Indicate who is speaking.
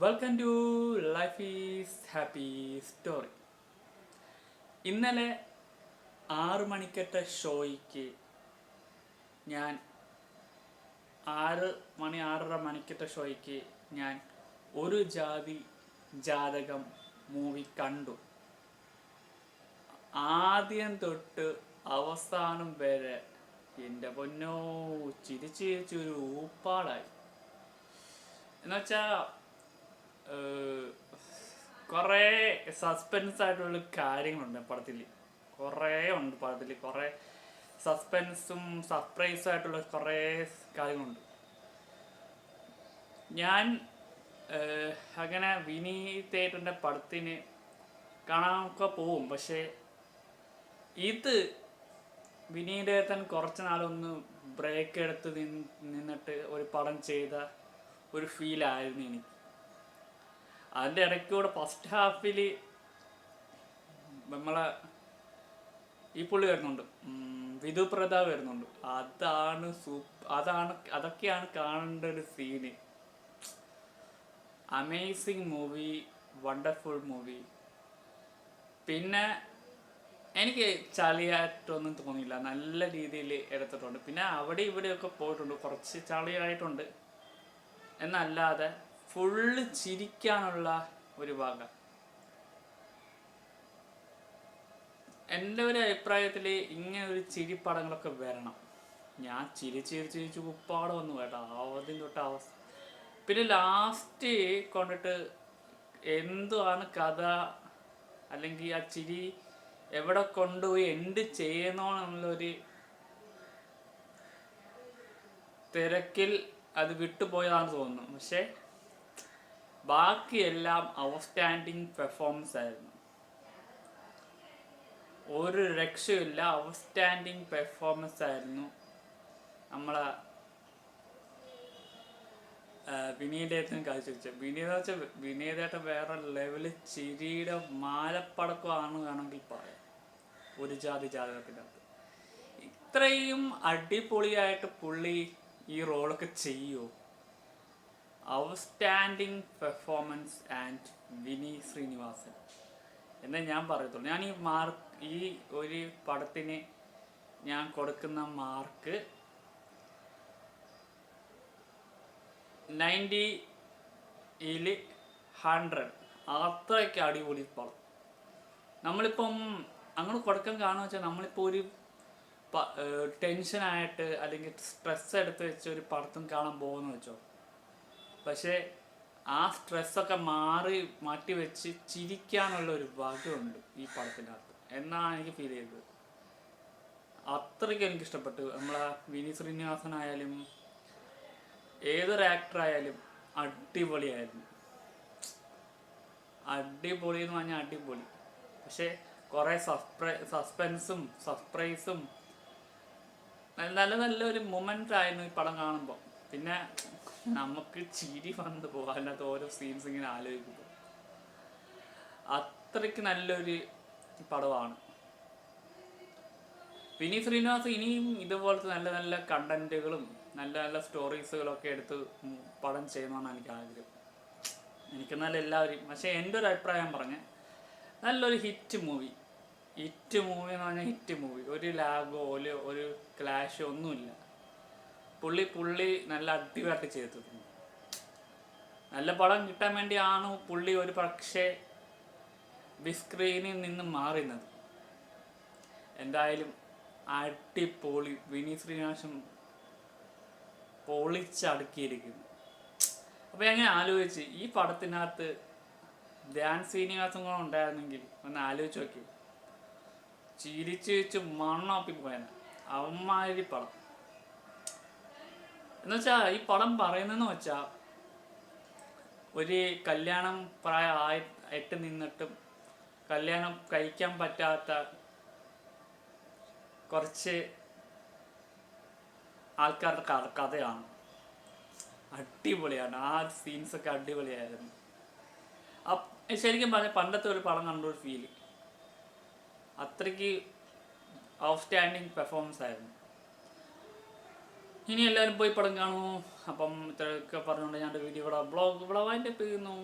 Speaker 1: Welcome to life is happy story ഇന്നലെ ആറ് മണിക്കത്തെ ഷോയ്ക്ക് ഞാൻ ആറ് മണി ആറര മണിക്കത്തെ ഷോയ്ക്ക് ഞാൻ ഒരു ജാതി ജാതകം മൂവി കണ്ടു. ആദ്യം തൊട്ട് അവസാനം വരെ എന്റെ പൊന്നോ ചിരിച്ച് ചിരിച്ചൊരു ഊപ്പാടായി. എന്നുവെച്ചാ കുറേ സസ്പെൻസ് ആയിട്ടുള്ള കാര്യങ്ങളുണ്ട് പടത്തിൽ കുറേ ഉണ്ട് പടത്തിൽ കുറേ സസ്പെൻസും സർപ്രൈസും ആയിട്ടുള്ള കുറേ കാര്യങ്ങളുണ്ട്. ഞാൻ അങ്ങനെ വിനി തേറ്ററിന്റെ പടത്തിന് കാണാനൊക്കെ പോവും. പക്ഷേ ഇത് വിനീതേട്ടൻ കുറച്ച് നാളൊന്ന് ബ്രേക്ക് എടുത്ത് നിന്നിട്ട് ഒരു പടം ചെയ്ത ഒരു ഫീലായിരുന്നു എനിക്ക്. അതിന്റെ ഇടയ്ക്കൂടെ ഫസ്റ്റ് ഹാഫിൽ നമ്മളെ ഈ പുള്ളി വരുന്നുണ്ട്. വിധു പ്രതാപ് വരുന്നുണ്ട്. അതാണ് സൂപ്പ് അതാണ് അതൊക്കെയാണ് കാണേണ്ട ഒരു scene amazing movie wonderful movie പിന്നെ എനിക്ക് ചളിയായിട്ടൊന്നും തോന്നിയില്ല. നല്ല രീതിയിൽ എടുത്തിട്ടുണ്ട്. പിന്നെ അവിടെ ഇവിടെയൊക്കെ പോയിട്ടുണ്ട്. കുറച്ച് ചളിയായിട്ടുണ്ട്. എന്നല്ലാതെ ഫുള്ള് ചിരിക്കാനുള്ള ഒരു ഭാഗം. എന്റെ ഒരു അഭിപ്രായത്തിൽ ഇങ്ങനെ ഒരു ചിരിപ്പടങ്ങളൊക്കെ വരണം. ഞാൻ ചിരിച്ച് ചിരിച്ച് ചിരിച്ച് കുപ്പാട് വന്നു കേട്ടോ. ആദ്യം തൊട്ട് അവസ്ഥ പിന്നെ ലാസ്റ്റ് കൊണ്ടിട്ട് എന്തുവാണ് കഥ? അല്ലെങ്കിൽ ആ ചിരി എവിടെ കൊണ്ടുപോയി എന്ത് ചെയ്യണോ എന്നുള്ളൊരു തിരക്കിൽ അത് വിട്ടുപോയതാണെന്ന് തോന്നുന്നു. പക്ഷേ ബാക്കിയെല്ലാം ഔട്ട്സ്റ്റാൻഡിങ് പെർഫോമൻസ് ആയിരുന്നു. ഒരു രക്ഷയില്ല ഔട്ട്സ്റ്റാൻഡിങ് പെർഫോമൻസ് ആയിരുന്നു നമ്മളെ വിനീതേട്ടൻ കാഴ്ചവെച്ചത്. വിനീത വെച്ചാൽ വിനീതേട്ടൻ വേറെ ലെവലിൽ ചിരിയുടെ മാലപ്പടക്കമാണ് വേണമെങ്കിൽ പറയാം ഒരു ജാതി ജാതകത്തിനകത്ത് ഇത്രയും അടിപൊളിയായിട്ട് പുള്ളി ഈ റോളൊക്കെ ചെയ്യുമോ outstanding performance and Vini Sreenivasan. എന്നേ ഞാൻ പറയത്തുള്ളൂ. ഞാൻ ഈ മാർക്ക് ഈ ഒരു പടത്തിന് ഞാൻ കൊടുക്കുന്ന മാർക്ക് നയന്റിയിൽ ഹൺഡ്രഡ്. അത്രയ്ക്ക് അടിപൊളി പടം. നമ്മളിപ്പം അങ്ങനെ കൊടുക്കാൻ കാരണം വെച്ചാൽ നമ്മളിപ്പോൾ ഒരു ടെൻഷനായിട്ട് അല്ലെങ്കിൽ സ്ട്രെസ് എടുത്ത് വെച്ച് ഒരു പടത്തും കാണാൻ പോകുന്നു വെച്ചോ. പക്ഷേ ആ സ്ട്രെസ്സൊക്കെ മാറി മാറ്റി വെച്ച് ചിരിക്കാനുള്ള ഒരു ഭാഗ്യമുണ്ട് ഈ പടത്തിനകത്ത്. എന്നാണ് എനിക്ക് ഫീൽ ചെയ്തത്. അത്രയ്ക്ക് എനിക്ക് ഇഷ്ടപ്പെട്ടു നമ്മളെ വിനി ശ്രീനിവാസനായാലും ഏതൊരു ആക്ടർ ആയാലും അടിപൊളിയായിരുന്നു. അടിപൊളി എന്ന് പറഞ്ഞാൽ അടിപൊളി. പക്ഷേ കുറേ സസ്പ്രൈ സസ്പെൻസും സർപ്രൈസും നല്ല നല്ലൊരു മൊമെന്റ് ആയിരുന്നു ഈ പടം കാണുമ്പോൾ പിന്നെ നമുക്ക് ചിരി വന്നു പോകും ഓരോ സീൻസ് ഇങ്ങനെ ആലോചിക്കുന്നു അത്രയ്ക്ക് നല്ലൊരു പടമാണ്. വിനീത് ശ്രീനിവാസ് ഇനിയും ഇതുപോലത്തെ നല്ല നല്ല കണ്ടന്റുകളും നല്ല നല്ല സ്റ്റോറീസുകളൊക്കെ എടുത്ത് പടം ചെയ്യണമെന്നാണ് എനിക്ക് ആഗ്രഹം. എനിക്ക് നല്ല എല്ലാവരും പക്ഷേ എന്റെ ഒരു അഭിപ്രായം പറഞ്ഞ് നല്ലൊരു ഹിറ്റ് മൂവി ഹിറ്റ് മൂവി എന്ന് പറഞ്ഞാൽ ഹിറ്റ് മൂവി ഒരു ലാഗോ ഒരു ക്ലാഷോ ഒന്നുമില്ല. പുള്ളി പുള്ളി നല്ല അടിപൊളിയായിട്ട് ചെയ്തിട്ടുണ്ട്. നല്ല പടം കിട്ടാൻ വേണ്ടിയാണ് പുള്ളി ഒരു പക്ഷേ ബിസ്ക്രീനിൽ നിന്ന് മാറുന്നത് എന്തായാലും അടിപൊളി വിനി ശ്രീനിവാസം പൊളിച്ചടുക്കിയിരിക്കുന്നു. അപ്പോൾ ഞാൻ ആലോചിച്ച് ഈ പടത്തിനകത്ത് ധ്യാൻ ശ്രീനിവാസം കൂടെ ഉണ്ടായിരുന്നെങ്കിൽ ഒന്ന് ആലോചിച്ച് നോക്കി. ചിരിച്ച് വെച്ച് മണ്ണാപ്പി പോയന അവന്മാരി പടം. എന്നുവെച്ചാ ഈ പടം പറയുന്നതെന്ന് വെച്ചാ ഒരു കല്യാണം പ്രായം ആയി എട്ട് നിന്നിട്ടും കല്യാണം കഴിക്കാൻ പറ്റാത്ത കുറച്ച് ആൾക്കാരുടെ കഥ കഥയാണ്. അടിപൊളിയാണ്. ആ സീൻസൊക്കെ അടിപൊളിയായിരുന്നു. ശരിക്കും പറഞ്ഞ പണ്ടത്തെ ഒരു പടം കണ്ടൊരു ഫീൽ അത്രയ്ക്ക് ഔട്ട്സ്റ്റാൻഡിങ് പെർഫോമൻസ് ആയിരുന്നു. ഇനി എല്ലാവരും പോയി പടം കാണൂ. അപ്പം ഇത്രയൊക്കെ പറഞ്ഞുകൊണ്ട് ഞാൻ വീഡിയോ ഇവിടെ ബ്ലോഗ് ഇവിടെ വൈൻഡപ്പ് ചെയ്യുന്നു